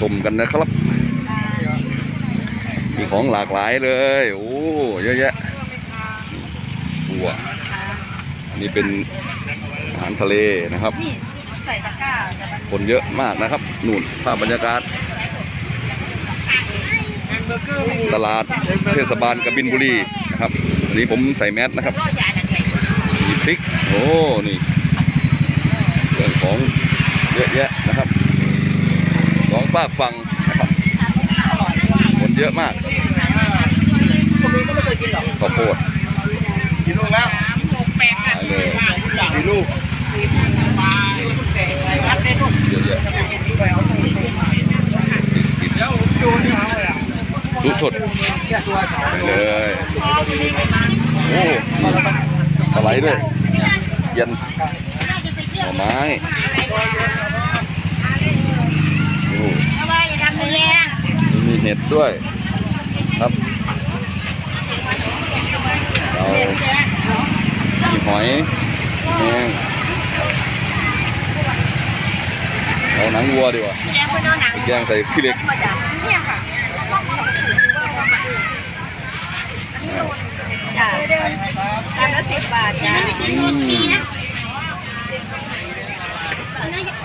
ชมกันนะครับ มีของหลากหลายเลย โอ้เยอะแยะบัวอันนี้เป็นอาหารทะเลนะครับ คนเยอะมากนะครับนู่นภาพบรรยากาศ ตลาดเทศบาลกบินบุรีนะครับวันนี้ผมใส่แมสนะครับมีพริก โอ้ นี่เรื่องของเยอะแยะ ฝากฝั่งนะครับคนเยอะมากข้าวโพดกี่ลูกแล้วขายเลยกี่ลูกเยอะแยะดูสดไปเลยโอ้ปลาไหลด้วยเย็นหน่อไม้โอ้ เพ ราะว่าอย่าทำมันแรงมีเห็ดด้วยครับเรามีหอยแห้งเอาหนังวัวดีกว่าแรงคนเอาหนังไปแกงใส่ขี้เหล็กมาจากเนี่ยค่ะจ้ะเดินทำละสิบบาทจ้ะ อืม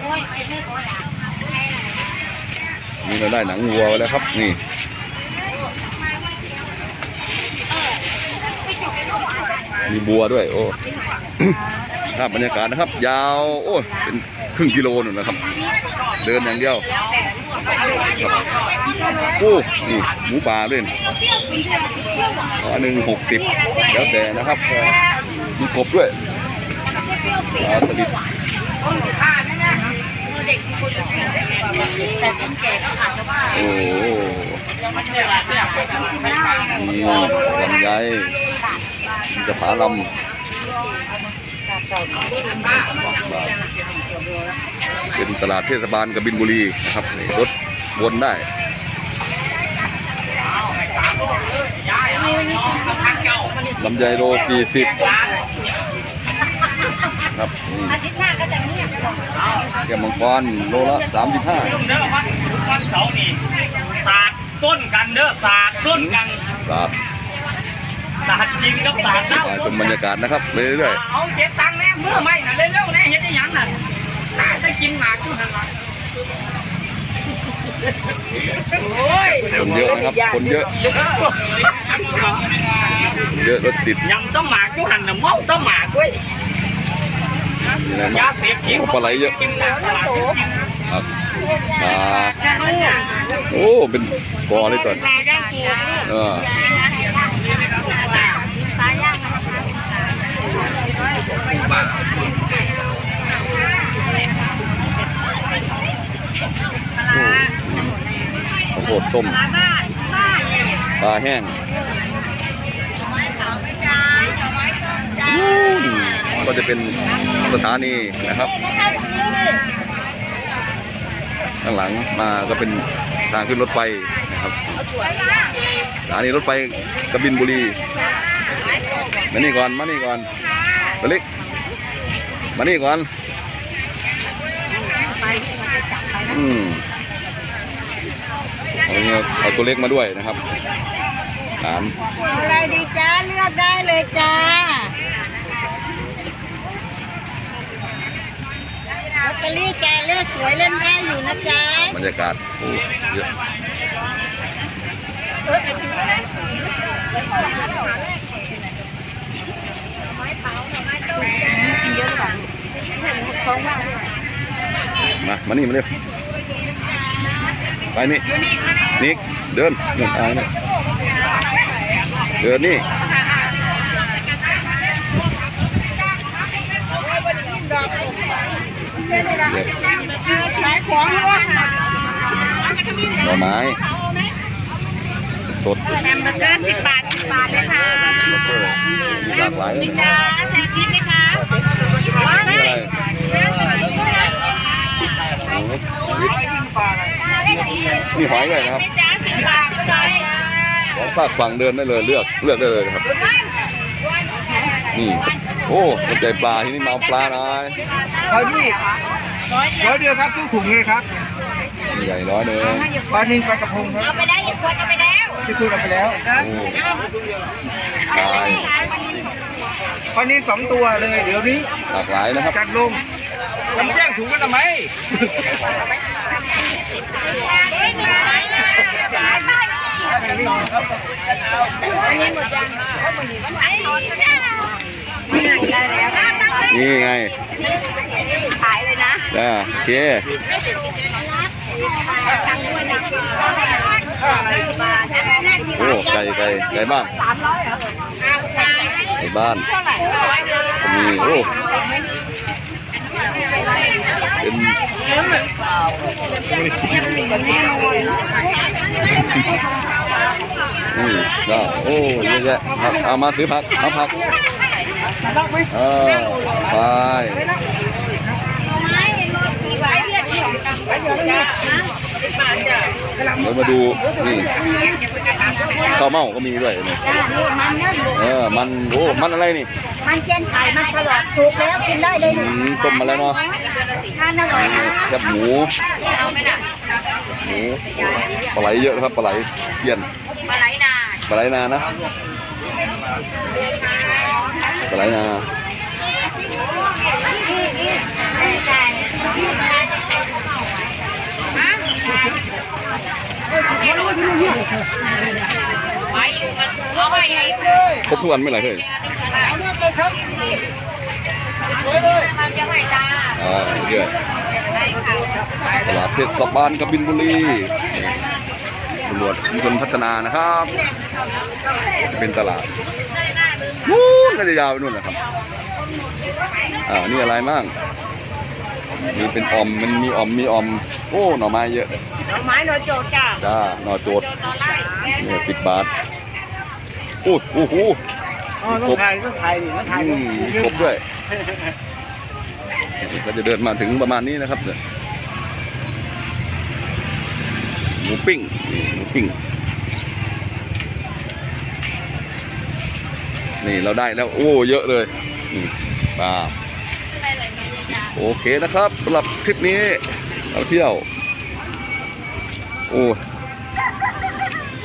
โอ้ยไม่ไม่พอละ นี่เราได้หนังวัวแล้วครับ นี่มีบัวด้วย โอ้ภาพบรรยากาศนะครับ ยาว โอ้เป็นครึ่งกิโลหนุนนะครับ เดินอย่างเดียวโอ้นี่หมูป่าด้วยนี่อันหนึ่งหกสิบแล้วแต่นะครับ มีกบด้วยปลาสลิด แต่คนแก่ก็อาจจะว่าโอ้โหนี่ลำไยมีกระถาลำเป็นตลาดเทศบาลกบินบุรีนะครับนี่รถวนได้ลำไยโลสี่สิบ ครับนี่อาทิตย์หน้าก็จะเงียบแก้วมังกรโลละสามสิบห้าเด้อวันวันเสาร์นี่สาดส้นกันเด้อสาดส้นกันสาดสาดจริงกับสาดเล่ามาชมบรรยากาศนะครับเรื่อยเอาเจ็บตังค์แน่เมื่อไม่น่ะเร็วๆแน่เฮ็ดได้หยังน่ะน่าจะกินหมากอยู่นั่นล่ะโอ้ยๆคนเยอะนะครับ คนเยอะ เยอะรถติดยำต้มหมากอยู่หันน่ะเมาต้มหมากเว้ย มีอะไรยาเสียกินโอ้ปลาไหลเยอะครับปลาโอ้เป็นกอเลยก่อนปลาย่างกินเออปลาย่างโอ้ข้าวโพดส้มปลาบ้านปลาแห้ง ก็จะเป็นสถานีนะครับข้างหลังมาก็เป็นทางขึ้นรถไฟนะครับสถานีรถไฟกบินบุรีมานี่ก่อนมานี่ก่อนตัวเล็กมานี่ก่อนอืมเอาเนี่ยเอาตัวเล็กมาด้วยนะครับสามอะไรดีจ้าเลือกได้เลยจ้า ลอตเตอรี่แกเลือกสวยเล่นได้อยู่นะจ๊ะบรรยากาศโอ้เยอะมา มานี่มาเร็วไปนี่นิกเดินเดินทางนี่เดินนี่เดี๋ยว ขายของว่า หน่อไม้สดแฮมเบอร์เกอร์สิบบาทสิบบาทเลยค่ะแล้วก็มีหลากหลายเลยจ้าใส่กิ๊กไหมคะว้านี่ยอะไรโอ้โหนี่หอยด้วยนะครับจ้าสิบบาทสิบบาทจ้าสองฝากฝั่งเดินได้เลยเลือกเลือกได้เลยนะครับนี่ โอ้สนใจปลาที่นี่มาเอาปลาหน่อยเอาพี่เดี๋ยวเดียวครับทุกถุงเลยครับนใหญ่ร้อยหนึ่งปลานินปลากระพงครับเอาไปได้อีกคนเอาไปแล้วที่คุยกันไปแล้วโอ้ตายปลานินสองตัวเลยเดี๋ยวนี้หลากหลายนะครับจัดลงผมแจ้งถุงกันทำไมนี่ไนี่ไงขายเลยนะจ้าโอเคโอ้ไก่ไก่ไก่บ้านไก่บ้านมีโอ้เป็นอืมก็โอ้เยอะแยะครับเอามาซื้อผักเอาผัก เออไปเรามาดูนี่ข้าวเม่าก็มีด้วยนี่จ้านี่มันนั่นเออมันโอ้มันอะไรนี่มันเจนไข่มันตลอดถูกแล้วกินได้เลยอืมต้มมาแล้วเนาะทานอร่อยนะแคบหมูหมูปลาไหลเยอะนะครับปลาไหลเยี่ยนปลาไหลนาปลาไหลนานะ ไหลนายนเอาไปใหญ่เลยครบทุกอันไม่ไรเฮ้ยเอาเลือกเลยเลยมันอ่าเรื่อยตลาดเทศบาลกบินบุรีตำรวจชนพัฒนานะครับ เป็นตลาด นู้นน่าจะยาวไปนู่นนะครับอ่านี่อะไรมั่งมีเป็นออมมันมีออมมีออมโอ้หน่อไม้เยอะดอกไม้โดยโจทย์จ้าจ้าหน่อโจดโจทย์ต่อไล่เนี่ยสิบบาทโอ้โอ้โหอ๋อต้องถ่ายต้องถ่ายนี่ต้องถ่ายอืมครบด้วยก็จะเดินมาถึงประมาณนี้นะครับเนี่ยหมูปิ้งนี่หมูปิ้ง นี่เราได้แล้ว โอ้ เยอะเลยนี่ปลาโอเคนะครับสำหรับคลิปนี้เราเที่ยว โอ้